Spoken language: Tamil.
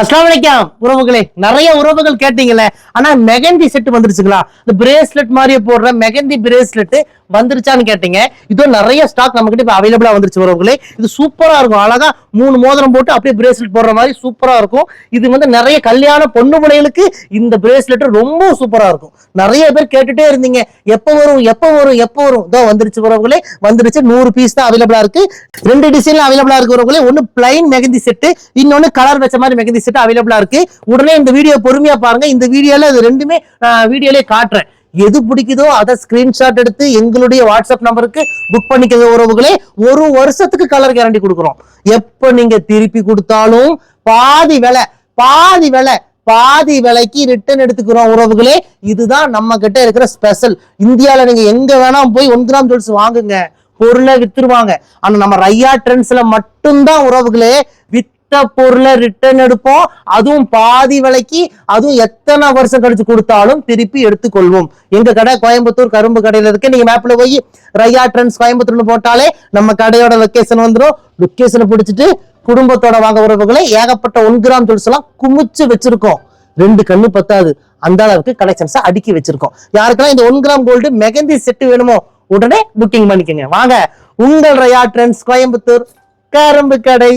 அஸ்லாம் வலைக்கம் உறவுகளே. நிறைய உறவுகள் கேட்டீங்கல்ல. ஆனா மெகந்தி செட் வந்துருச்சுங்களா? இந்த பிரேஸ்லெட் மாதிரியே போடுற மெகந்தி பிரேஸ்லெட் வந்துருச்சான்னு கேட்டீங்க. இதோ நிறைய ஸ்டாக் நம்ம கிட்ட இப்போ அவைலபிளா வந்துருச்சு உறவுகளே. இது சூப்பரா இருக்கும். அழகா மூணு மோதிரம் போட்டு அப்படியே பிரேஸ்லெட் போடுற மாதிரி சூப்பரா இருக்கும். இது வந்து நிறைய கல்யாண பொண்ணு முனைகளுக்கு இந்த பிரேஸ்லெட் ரொம்ப சூப்பரா இருக்கும். நிறைய பேர் கேட்டுட்டே இருந்தீங்க. எப்போ வரும் எப்போ வரும் எப்போ வரும்? இதோ வந்துருச்சு உறவுகளே. வந்துருச்சு. நூறு பீஸ் தான் அவைலபிளா இருக்கு. ரெண்டு டிசைன்ல அவைலபிளா இருக்கு உறவுகளே. ஒன்னு பிளைன் மெகந்தி செட்டு இன்னொன்னு கலர் வச்ச மாதிரி மெகந்தி செட் அவைலபிளா இருக்கு. உடனே இந்த வீடியோ பொறுமையா பாருங்க. இந்த வீடியோல இது ரெண்டுமே வீடியோலயே காட்டுறேன். எது பிடிக்குதோ அதை ஸ்கிரீன்ஷாட் எடுத்து எங்களுடைய வாட்ஸ்அப் நம்பருக்கு புக் பண்ணிக்கிற உறவுகளே ஒரு வருஷத்துக்கு கலர் கேரண்டி கொடுக்குறோம். எப்ப நீங்க திருப்பி கொடுத்தாலும் பாதி விலை பாதி விலை பாதி விலைக்கு ரிட்டர்ன் எடுத்துக்கிறோம் உறவுகளே. இதுதான் நம்ம கிட்ட இருக்கிற ஸ்பெஷல் இந்தியால நீங்க எங்க வேணா போய் ஒன் கிராம் ஜுவல்ஸ் வாங்குங்க. பொருளை வித்துருவாங்க. ஆனா நம்ம ரையா ட்ரெண்ட்ஸ்ல மட்டும்தான் உறவுகளே வித்த பொருளை ரிட்டர்ன் எடுப்போம்? அதுவும் பாதி விலைக்கு அதுவும் எத்தனை வருஷம் கழிச்சு கொடுத்தாலும் திருப்பி எடுத்துக்கொள்வோம். எங்க கடை கோயம்புத்தூர் கரும்பு கடையில இருக்கு. நீங்க மேப்ல போய் ரையா ட்ரெண்ட்ஸ் கோயம்புத்தூர்னு போட்டாலே நம்ம கடையோட லொக்கேஷன் வந்துடும் லொக்கேஷனை பிடிச்சிட்டு குடும்பத்தோட வாங்க உறவுகளை ஏகப்பட்ட ஒன் கிராம் ஜுவல்ஸ் எல்லாம் குமிச்சு வச்சிருக்கோம். ரெண்டு கண்ணு பத்தாது. அந்த அளவுக்கு கலெக்ஷன்ஸை அடுக்கி வச்சிருக்கோம். யாருக்கெல்லாம் இந்த one gram gold mehndi set வேணுமோ உடனே புக்கிங் பண்ணிக்கோங்க. வாங்க. உங்கள் ரயா ட்ரெண்ட்ஸ் கோயம்புத்தூர் கரும்பு கடை.